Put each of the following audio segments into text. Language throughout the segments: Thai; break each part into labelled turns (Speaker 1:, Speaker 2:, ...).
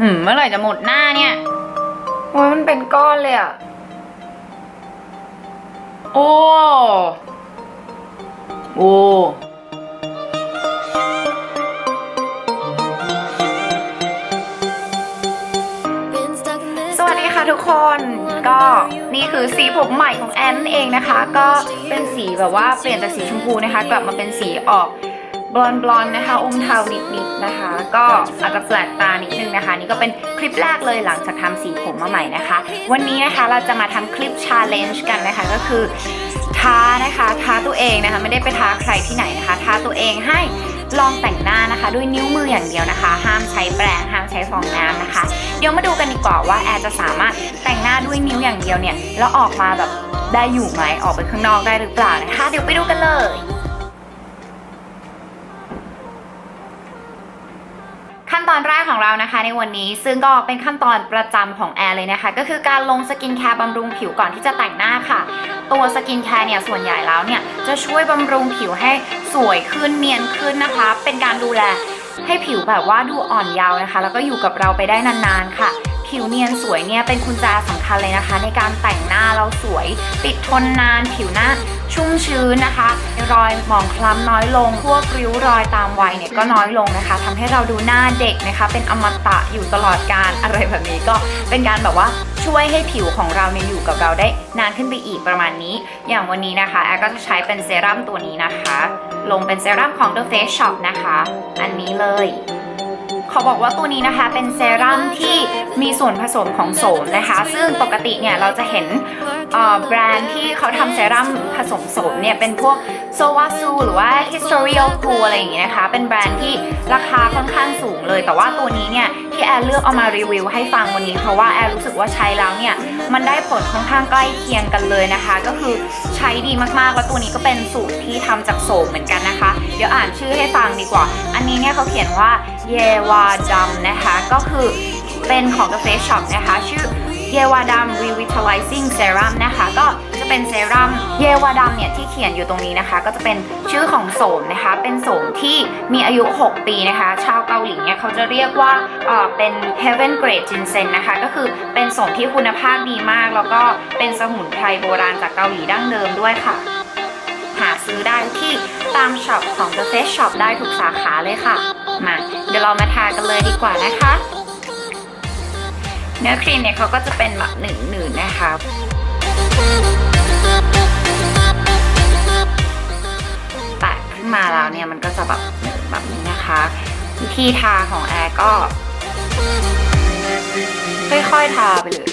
Speaker 1: หืมเมื่อไหร่จะหมดหน้าเนี่ยโอ้ยมันเป็นก้อนเลยอะโอ้ โอ้สวัสดีค่ะทุกคนก็นี่คือสีผมใหม่ของแอนนั่นเองนะคะ ก็เป็นสีแบบว่าเปลี่ยนจากสีชมพูนะคะ กลับมาเป็นสีออก บลอนบลอนนะคะอมเทานิดๆนะคะ ก็อาจจะแปลกตานิดนึงนะคะ นี่ก็เป็นคลิปแรกเลยหลังจากทำสีผมมาใหม่นะคะ วันนี้นะคะเราจะมาทำคลิปชาเลนจ์กันนะคะ ก็คือท้านะคะท้าตัวเองนะคะ ไม่ได้ไปท้าใครที่ไหนนะคะท้าตัวเองให้ลองแต่งหน้านะคะ ด้วยนิ้วมืออย่างเดียวนะคะ ห้ามใช้แปรงห้ามใช้ฟองน้ำนะคะ เดี๋ยวมาดูกันดีกว่าว่าแอร์จะสามารถแต่งหน้าด้วยนิ้วอย่างเดียวเนี่ยแล้วออกมาแบบได้อยู่ไหมออกไปข้างนอกได้หรือเปล่านะคะ เดี๋ยวไปดูกันเลย ขั้น ตอนแรกของเรานะคะในวันนี้ซึ่งก็เป็นขั้นตอนประจำของแอร์เลยนะคะ ก็คือการลงสกินแคร์บำรุงผิวก่อนที่จะแต่งหน้าค่ะ ตัวสกินแคร์เนี่ยส่วนใหญ่แล้วเนี่ยจะช่วยบำรุงผิวให้สวยขึ้นเนียนขึ้นนะคะ เป็นการดูแลให้ผิวแบบว่าดูอ่อนเยาว์นะคะ แล้วก็อยู่กับเราไปได้นานๆค่ะ ผิวเนียนสวยเนี่ยเป็นกุญแจสำคัญเลยนะคะ ในการแต่งหน้าเราสวย ติดทนนานผิวหน้าชุ่มชื้นนะคะ รอยหมองคล้ำน้อยลง พวกริ้วรอยตามวัยเนี่ยก็น้อยลงนะคะทำให้เราดูหน้าเด็กนะคะ เป็นอมตะอยู่ตลอดการอะไรแบบนี้ก็เป็นการแบบว่าช่วยให้ผิวของเราเนี่ยอยู่กับเราได้นานขึ้นไปอีกประมาณนี้ อย่างวันนี้นะคะแอรก็จะใช้เป็นเซรั่มตัวนี้นะคะ ลงเป็นเซรั่มของ The Face Shop นะคะ อันนี้เลย ขอบอกว่าตัวนี้นะคะเป็นเซรั่มที่มีส่วนผสมของโสมนะคะ ซึ่งปกติเนี่ยเราจะเห็นแบรนด์ที่เขาทำเซรั่มผสมโสมเนี่ยเป็นพวกโซวาซูหรือว่า Historial Cool อะไรอย่างเงี้ยนะคะ เป็นแบรนด์ที่ราคาค่อนข้างสูงเลย แต่ว่าตัวนี้เนี่ยที่แอร์เลือกเอามารีวิวให้ฟังวันนี้ เพราะว่าแอร์รู้สึกว่าใช้แล้วเนี่ยมันได้ผลค่อนข้างใกล้เคียงกันเลยนะคะ ก็คือใช้ดีมากๆแล้วตัวนี้ก็เป็นสูตรที่ทำจากโสมเหมือนกันนะคะ ดี๋ยวอ่านชื่อให้ฟังดีกว่า อันนี้เนี่ยเขาเขียนว่าเยวาดัมนะคะ ก็คือเป็นของ The Face Shop นะคะ ชื่อเยวาดัม Revitalizing Serum นะคะ ก็จะเป็นเซรั่มเยวาดัมเนี่ยที่เขียนอยู่ตรงนี้นะคะ ก็จะเป็นชื่อของโสมนะคะ เป็นโสมที่มีอายุ 6 ปีนะคะ ชาวเกาหลีเนี่ยเขาจะเรียกว่าเออเป็น Heaven Grade Ginseng นะคะ ก็คือเป็นโสมที่คุณภาพดีมาก แล้วก็เป็นสมุนไพรโบราณจากเกาหลีดั้งเดิมด้วยค่ะ หาซื้อได้ที่ตามช็อปของ The Face Shop ได้ทุกสาขาเลยค่ะ มาเดี๋ยวเรามาทากันเลยดีกว่านะคะ เนื้อครีมเนี่ยเขาก็จะเป็นแบบหนืดๆนะคะแตะขึ้นมาแล้วเนี่ยมันก็จะแบบหนืดแบบนี้นะคะ วิธีทาของแอร์ก็ค่อยๆทาไปเลย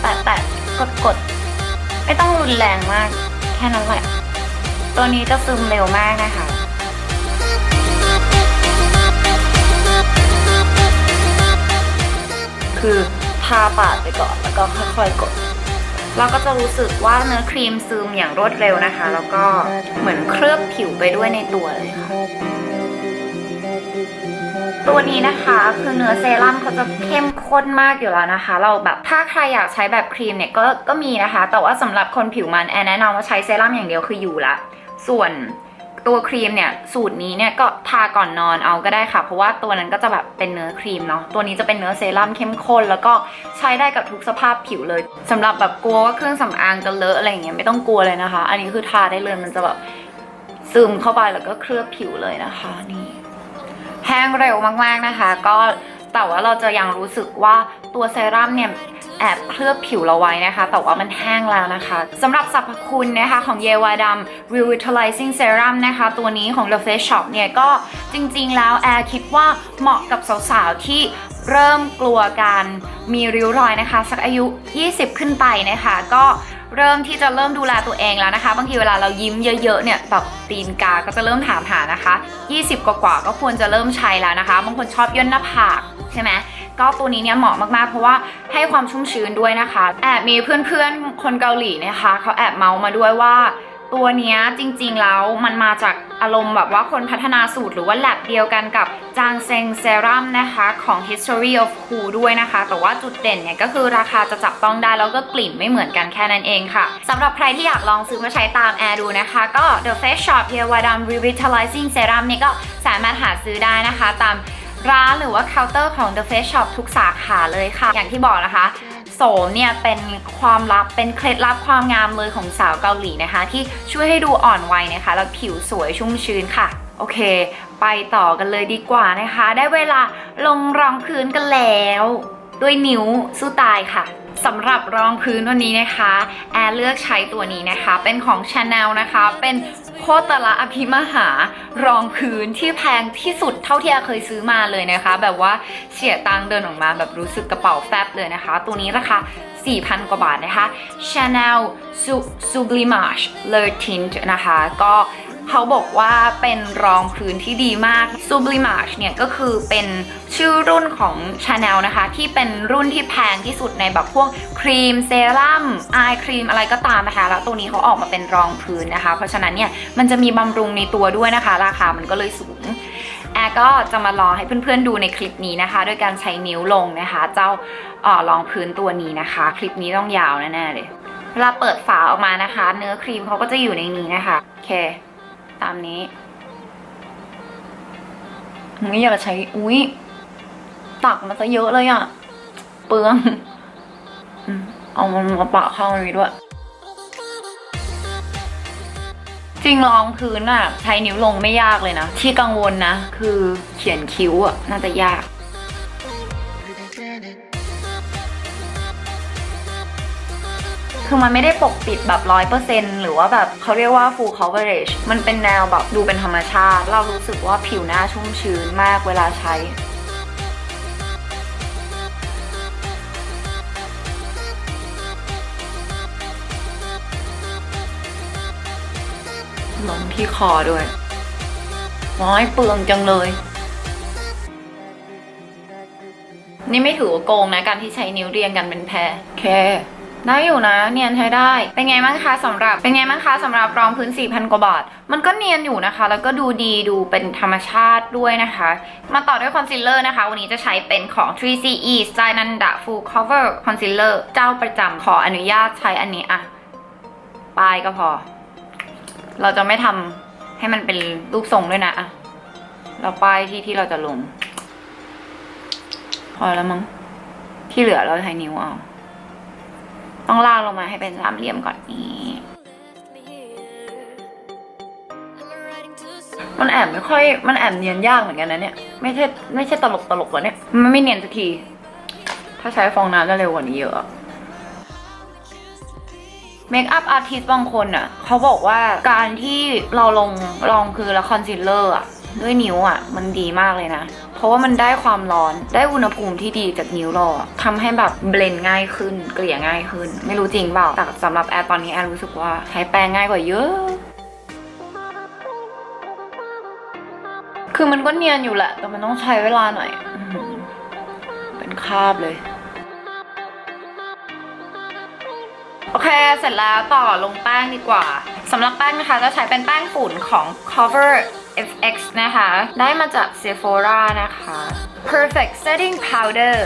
Speaker 1: แตะแตะกดกดๆ ไม่ต้องรุนแรงมาก แค่นั้นแหละ ตัวนี้จะซึมเร็วมากนะคะคือทาปาดไปก่อนแล้วก็ค่อยๆกด เราก็จะรู้สึกว่าเนื้อครีมซึมอย่างรวดเร็วนะคะ แล้วก็เหมือนเคลือบผิวไปด้วยในตัวเลยค่ะ ตัวนี้นะคะคือเนื้อเซรั่มเขาจะเข้มข้นมากอยู่แล้วนะคะ เราแบบถ้าใครอยากใช้แบบครีมเนี่ยก็ก็มีนะคะ แต่ว่าสำหรับคนผิวมันแอนแนะนำว่าใช้เซรั่มอย่างเดียวคืออยู่ละ ส่วนตัวครีมเนี่ยสูตรนี้เนี่ยก็ทาก่อนนอนเอาก็ได้ค่ะ เพราะว่าตัวนั้นก็จะแบบเป็นเนื้อครีมเนาะตัวนี้จะเป็นเนื้อเซรั่มเข้มข้น แล้วก็ใช้ได้กับทุกสภาพผิวเลยสำหรับแบบกลัวว่าเครื่องสำอางจะเลอะอะไรอย่างเงี้ยไม่ต้องกลัวเลยนะคะ อันนี้คือทาได้เลยมันจะแบบซึมเข้าไปแล้วก็เคลือบผิวเลยนะคะนี่ ห้งเร็วมากๆนะคะ ก็แต่ว่าเราจะยังรู้สึกว่าตัวเซรั่มเนี่ยแอบเคลือบผิวเราไว้นะคะ แต่ว่ามันแห้งแล้วนะคะสำหรับสรรพคุณนะคะของเยวาดัม Revitalizing Serum นะคะ ตัวนี้ของ The Face Shop เนี่ยก็จริงๆ แล้วแอร์คิดว่าเหมาะกับสาวๆ ที่เริ่มกลัวการมีริ้วรอยนะคะ สักอายุ 20 ขึ้นไปนะคะ ก็ เริ่มที่จะเริ่มดูแลตัวเองแล้วนะคะ บางทีเวลาเรายิ้มเยอะๆเนี่ยแบบตีนกาก็จะเริ่มถามหานะคะ 20 กว่าๆก็ควรจะเริ่มใช้แล้วนะคะ บางคนชอบย่นหน้าผากใช่ไหมก็ตัวนี้เนี่ยเหมาะมากๆ เพราะว่าให้ความชุ่มชื้นด้วยนะคะ แอบมีเพื่อนๆคนเกาหลีนะคะเขาแอบเมาส์มาด้วยว่า ตัวนี้จริงๆแล้วมันมาจาก อารมณ์แบบว่าคนพัฒนาสูตรหรือว่าแลบเดียวกันกับจางเซงเซรั่มนะคะของ History of Cool ด้วยนะคะ แต่ว่าจุดเด่นเนี่ยก็คือราคาจะจับต้องได้แล้วก็กลิ่นไม่เหมือนกันแค่นั้นเองค่ะสำหรับใครที่อยากลองซื้อมาใช้ตามแอร์ดูนะคะ ก็ The Face Shop เยวาดัม Revitalizing Serum เนี่ยก็สามารถหาซื้อได้นะคะ ตามร้านหรือว่าเคาน์เตอร์ของ The Face Shop ทุกสาขาเลยค่ะ อย่างที่บอกนะคะ โสมเนี่ยเป็นความลับเป็นเคล็ดลับความงามเลยของสาวเกาหลีนะคะ ที่ช่วยให้ดูอ่อนวัยนะคะ แล้วผิวสวยชุ่มชื้นค่ะ โอเค ไปต่อกันเลยดีกว่านะคะ ได้เวลาลงรองพื้นกันแล้ว ด้วยนิ้วสู้ตายค่ะ สำหรับรองพื้นวันนี้นะคะ แอร์เลือกใช้ตัวนี้นะคะ เป็นของ Chanel นะคะ เป็นโคตรละอภิมหารองพื้นที่แพงที่สุดเท่าที่แอร์เคยซื้อมาเลยนะคะ แบบว่าเสียตังค์เดินออกมาแบบรู้สึกกระเป๋าแฟบเลยนะคะ ตัวนี้ราคา4,000 กว่าบาทนะคะ Chanel Su- Sublimage Le Tint นะคะ ก็ เขาบอกว่าเป็นรองพื้นที่ดีมาก Sublimage เนี่ยก็คือเป็นชื่อรุ่นของ Chanel นะคะ ที่เป็นรุ่นที่แพงที่สุดในแบบพวกครีมเซรั่มอายครีมอะไรก็ตามนะคะแล้วตัวนี้เขาออกมาเป็นรองพื้นนะคะ เพราะฉะนั้นเนี่ยมันจะมีบำรุงในตัวด้วยนะคะ ราคามันก็เลยสูงแอร์ก็จะมาลองให้เพื่อนๆดูในคลิปนี้นะคะ โดยการใช้นิ้วลงนะคะ เจ้าออรองพื้นตัวนี้นะคะ คลิปนี้ต้องยาวแน่ๆเลยเวลาเปิดฝาออกมานะคะ เนื้อครีมเขาก็จะอยู่ในนี้นะคะ โอเค ตามนี้ไม่อยากใช้ อุ้ยตักมาซะเยอะเลยอะเปลืองเอามันมาปะเข้าในนี้ด้วย จริงรองพื้นอะใช้นิ้วลงไม่ยากเลยนะ ที่กังวลนะ คือเขียนคิ้วอะน่าจะยาก คือมันไม่ได้ปกปิดแบบร้อยเปอร์เซ็นหรือว่าแบบเขาเรียกว่า full coverage มันเป็นแนวแบบดูเป็นธรรมชาติ เรารู้สึกว่าผิวหน้าชุ่มชื้นมากเวลาใช้ลงที่คอด้วยน้อยเปลืองจังเลย นี่ไม่ถือว่าโกงนะ การที่ใช้นิ้วเรียงกันเป็นแพรโอเค ได้อยู่นะ เนียนใช้ได้ เป็นไงบ้างคะสำหรับ เป็นไงบ้างคะสำหรับรองพื้น4,000กว่าบาท มันก็เนียนอยู่นะคะ แล้วก็ดูดีดูเป็นธรรมชาติด้วยนะคะ มาต่อด้วยคอนซีลเลอร์นะคะ วันนี้จะใช้เป็นของ 3CE Style Nanda Full Cover Concealer เจ้าประจำขออนุญาตใช้อันนี้อะปลายก็พอ เราจะไม่ทำให้มันเป็นรูปทรงด้วยนะอะเราป้ายที่ที่เราจะลง พอแล้วมั้งที่เหลือเราใช้นิ้วเอา ต้องลากลงมาให้เป็นสามเหลี่ยมก่อนนี้มันแอบไม่ค่อย มันแอบเนียนยากเหมือนกันนะเนี่ย ไม่ใช่ไม่ใช่ตลกตลกวะเนี่ย มันไม่เนียนสักที ถ้าใช้ฟองน้ำจะเร็วกว่านี้เยอะเมคอัพอาร์ติสต์บางคนอะ เขาบอกว่าการที่เราลงรองคือและคอนซีลเลอร์อะ ด้วยนิ้วอะ มันดีมากเลยนะ ราะว่ามันได้ความร้อน ได้อุณหภูมิที่ดีจากนิ้วเราอะทำให้แบบเบลนด์ง่ายขึ้น เกลี่ยง่ายขึ้น ไม่รู้จริงเปล่า แต่สำหรับแอร์ตอนนี้แอร์รู้สึกว่าใช้แปรงง่ายกว่าเยอะคือมันก็เนียนอยู่แหละ แต่มันต้องใช้เวลาหน่อย เป็นคาบเลย โอเค เสร็จแล้วต่อลงแป้งดีกว่า สำหรับแป้งนะคะจะใช้เป็นแป้งฝุ่นของ Cover FX นะคะ ได้มาจาก Sephora นะคะ Perfect Setting Powder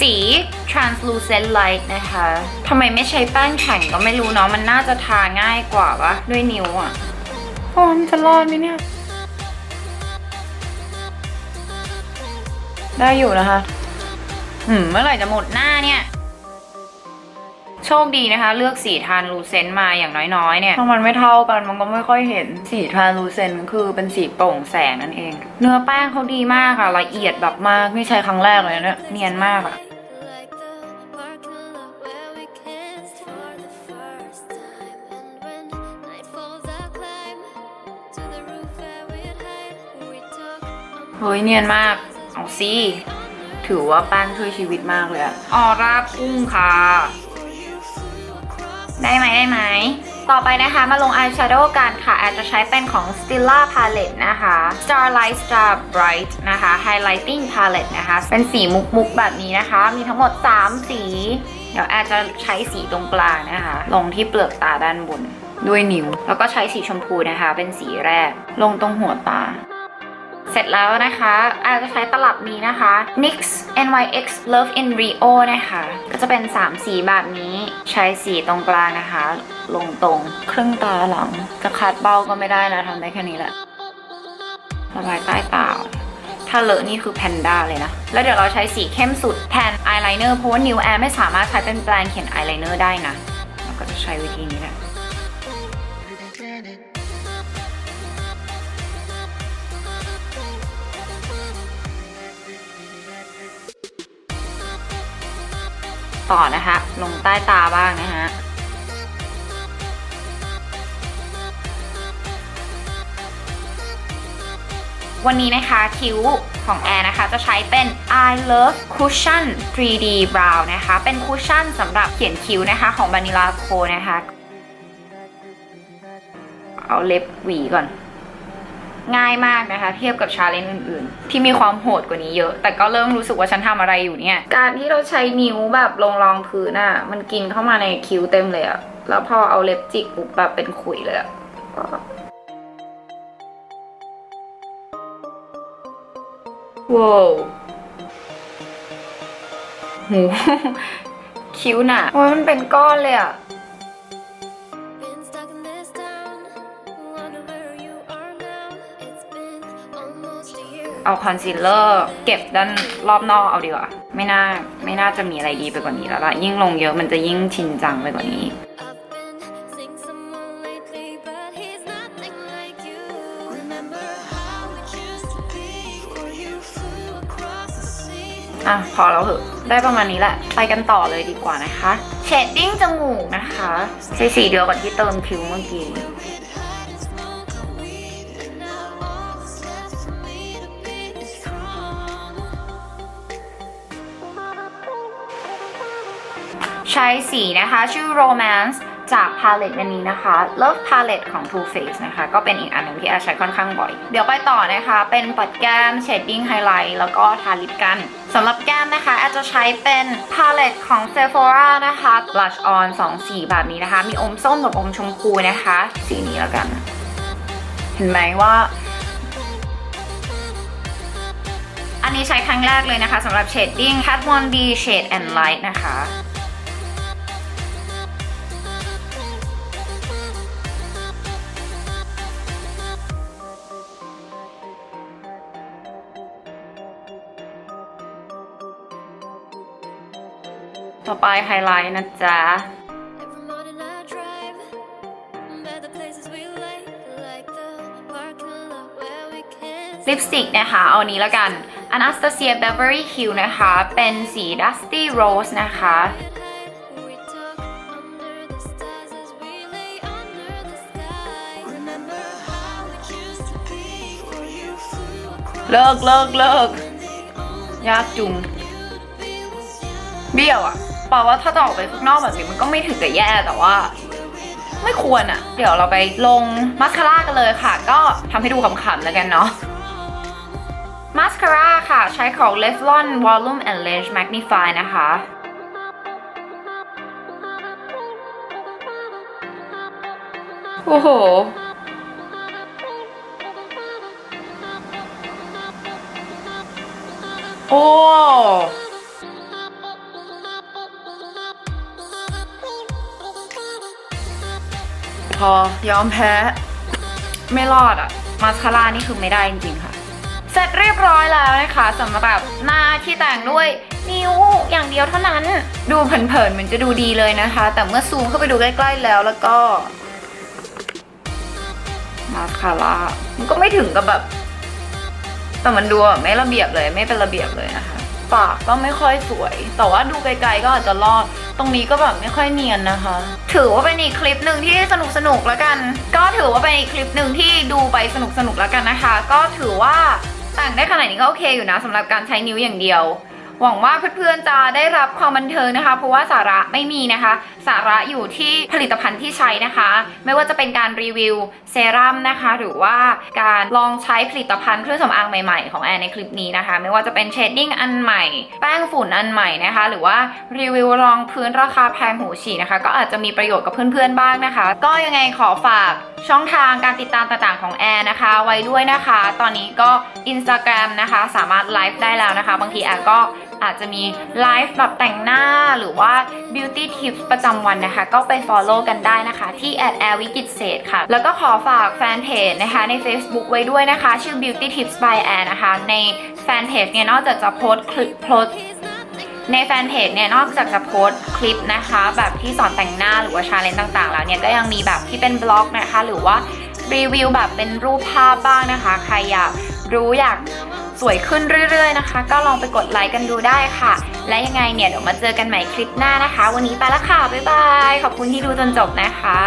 Speaker 1: สี translucent light นะคะ ทำไมไม่ใช้แป้งแข็งก็ไม่รู้เนาะ มันน่าจะทาง่ายกว่าวะด้วยนิ้วอะ่ะโอ้มันจะรอดไหมเนี่ย ได้อยู่นะคะหืม เมื่อไหร่จะหมดหน้าเนี่ย โชคดีนะคะ เลือกสีทานลูเซนต์มาอย่างน้อยๆ เนี่ยถ้ามันไม่เท่ากันมันก็ไม่ค่อยเห็นสีทานลูเซนต์คือเป็นสีโปร่งแสงนั่นเอง เนื้อแป้งเขาดีมากค่ะละเอียดแบบมากไม่ใช่ครั้งแรกเลยนะเนี่ยเนียนมากอะ
Speaker 2: Like the parking lot where we kissed for the first time. And when night falls, I'll climb to the roof where we'd hide. We talk on
Speaker 1: เฮ้ยเนียนมากเอาสิถือว่าแป้งช่วยชีวิตมากเลยอะออร่าพุ่งค่ะ ได้ไหมได้ไหม ต่อไปนะคะมาลงอายแชโดว์กันค่ะ อาจจะใช้เป็นของ Stila Palette นะคะ Starlight Star Bright นะคะ Highlighting Palette นะคะ เป็นสีมุกมุกๆแบบนี้นะคะ มีทั้งหมด 3 สี เดี๋ยวอาจจะใช้สีตรงกลางนะคะ ลงที่เปลือกตาด้านบนด้วยนิ้ว แล้วก็ใช้สีชมพูนะคะ เป็นสีแรก ลงตรงหัวตา เสร็จแล้วนะคะอาจะใช้ตลับนี้นะคะ NYX NYX Love in Rio นะคะ ก็จะเป็น 3 สีแบบนี้ ใช้สีตรงกลางนะคะ ลงตรงครึ่งตาหลัง จะคัดเบ้าก็ไม่ได้นะทำได้แค่นี้แหละ ระบายใต้ตาถ้าเลอะนี่คือแพนด้าเลยนะ แล้วเดี๋ยวเราใช้สีเข้มสุดแทนอายไลเนอร์เพราะว่านิวแอร์ไม่สามารถใช้เป็นแปรงเขียนอายไลเนอร์ได้นะ เราก็จะใช้วิธีนี้แหละ ต่อนะคะ ลงใต้ตาบ้างนะฮะวันนี้นะคะคิ้วของแอร์นะคะจะใช้เป็น I Love Cushion 3D Brow นะคะ เป็นคุชชั่นสำหรับเขียนคิ้วนะคะของ Vanilla Co นะคะ เอาเล็บหวีก่อน ง่ายมากนะคะ เทียบกับชาเลนจ์อื่นๆ ที่มีความโหดกว่านี้เยอะ แต่ก็เริ่มรู้สึกว่าฉันทำอะไรอยู่เนี่ย การที่เราใช้นิ้วแบบลงรองพื้นอะมันกินเข้ามาในคิ้วเต็มเลยอะแล้วพอเอาเล็บจิกปุ๊บแบบเป็นขุยเลยอะว้าวหูคิ้วน่ะโอ้ยมันเป็นก้อนเลยอะ เอาคอนซีลเลอร์เก็บด้านรอบนอกเอาดีกว่า ไม่น่าไม่น่าจะมีอะไรดีไปกว่านี้แล้วล่ะ ยิ่งลงเยอะมันจะยิ่งชินจังไปกว่านี้
Speaker 2: I've been seeing someone lately, but he's nothing like you. Remember how it used to be before you flew across the sea.
Speaker 1: อะ พอแล้วเหอะได้ประมาณนี้แหละ ไปกันต่อเลยดีกว่านะคะ เชดดิ้งจมูกนะคะ ใช้สีเดียวกับที่เติมคิ้วเมื่อกี้ ใช้สีนะคะชื่อ Romance จาก palette อันนี้นะคะ Love palette ของ Too Faced นะคะ ก็เป็นอีกอันหนึ่งที่อร์ใช้ค่อนข้างบ่อย เดี๋ยวไปต่อนะคะ เป็นปัดแก้ม shading highlight แล้วก็ทาลิปกันสำหรับแก้มนะคะอร์จะใช้เป็น palette ของ Sephora นะคะ blush on 2 สีแบบนี้นะคะ มีอมส้มกับอมชมพูนะคะ สีนี้แล้วกัน เห็นไหมว่าอันนี้ใช้ครั้งแรกเลยนะคะสำหรับ shading Kat Von D Shade and Light นะคะ ต่อไปไฮไลท์นะจ๊ะ
Speaker 2: Every morning I drive by the places we like, like the parking lot where we can
Speaker 1: ลิปสติกนะคะ เอาอันนี้แล้วกัน Anastasia Beverly Hills นะคะ เป็นสี Dusty Rose นะคะ
Speaker 2: We talk under the stars as we lay under the sky. Remember how it used to be before you flew across
Speaker 1: เลิกเลิกเลิก
Speaker 2: the only
Speaker 1: ยากจุง
Speaker 2: you to be was young.
Speaker 1: เบี้ยวอะเปล่าว่าถ้าจะออกไปข้างนอกแบบนี้มันก็ไม่ถึงกับแย่แต่ว่า ไม่ควรอะเดี๋ยวเราไปลงมาสคาร่ากันเลยค่ะ ก็ทำให้ดูขำๆแล้วกันเนาะมาสคาร่าค่ะ ใช้ของ Revlon Volume and Lash Magnify นะคะโอ้โห โอ้ พอยอมแพ้ ไม่รอดอะมาสคาร่านี่คือไม่ได้จริงๆค่ะ เสร็จเรียบร้อยแล้วนะคะสำหรับหน้าที่แต่งด้วยนิ้วอย่างเดียวเท่านั้น ดูเผินๆเหมือนจะดูดีเลยนะคะ แต่เมื่อซูมเข้าไปดูใกล้ๆแล้วแล้วก็มาสคาร่ามันก็ไม่ถึงกับแบบ แต่มันดูไม่ระเบียบเลย ไม่เป็นระเบียบเลยนะคะ ปากก็ไม่ค่อยสวย แต่ว่าดูไกลๆก็อาจจะรอด ตรงนี้ก็แบบไม่ค่อยเนียนนะคะ ถือว่าเป็นอีกคลิปหนึ่งที่สนุกสนุกๆแล้วกัน ก็ถือว่าเป็นอีกคลิปหนึ่งที่ดูไปสนุกสนุกๆแล้วกันนะคะ ก็ถือว่าแต่งได้ขนาดนี้ก็โอเคอยู่นะสำหรับการใช้นิ้วอย่างเดียว หวังว่าเพื่อนๆจะได้รับความบันเทิงนะคะ เพราะว่าสาระไม่มีนะคะ สาระอยู่ที่ผลิตภัณฑ์ที่ใช้นะคะ ไม่ว่าจะเป็นการรีวิวเซรั่มนะคะ หรือว่าการลองใช้ผลิตภัณฑ์เครื่องสำอางใหม่ๆ ของแอนในคลิปนี้นะคะ ไม่ว่าจะเป็นเชดดิ้งอันใหม่ แป้งฝุ่นอันใหม่นะคะ หรือว่ารีวิวรองพื้นราคาแพงหูฉี่นะคะ ก็อาจจะมีประโยชน์กับเพื่อนๆบ้างนะคะ ก็ยังไงขอฝากช่องทางการติดตามต่างๆของแอนนะคะ ไว้ด้วยนะคะ ตอนนี้ก็ Instagram นะคะ สามารถไลฟ์ได้แล้วนะคะ บางทีแอนก็ อาจจะมีไลฟ์แบบแต่งหน้าหรือว่า beauty tips ประจำวันนะคะ ก็ไป follow กันได้นะคะ ที่ at a i r w i k i t s e ค่ะ แล้วก็ขอฝากแฟนเพจนะคะ ใน Facebook ไว้ด้วยนะคะ ชื่อ beauty tips by air นะคะ ในแฟนเพจเนี่ยนอกจากจะโพสคลิปโพสในแฟนเพจเนี่ยนอกจากจะโพสคลิปนะคะ แบบที่สอนแต่งหน้าหรือว่าชาเลนจ์ต่างๆ แล้วเนี่ยก็ยังมีแบบที่เป็นบล็อกนะคะ หรือว่ารีวิวแบบเป็นรูปภาพบ้างนะคะ ใครอยากรู้อยาก สวยขึ้นเรื่อย ๆนะคะ ก็ลองไปกดไลค์กันดูได้ค่ะ และยังไงเนี่ยเดี๋ยวมาเจอกันใหม่คลิปหน้านะคะ วันนี้ไปละค่ะบ๊ายบายขอบคุณที่ดูจนจบนะคะ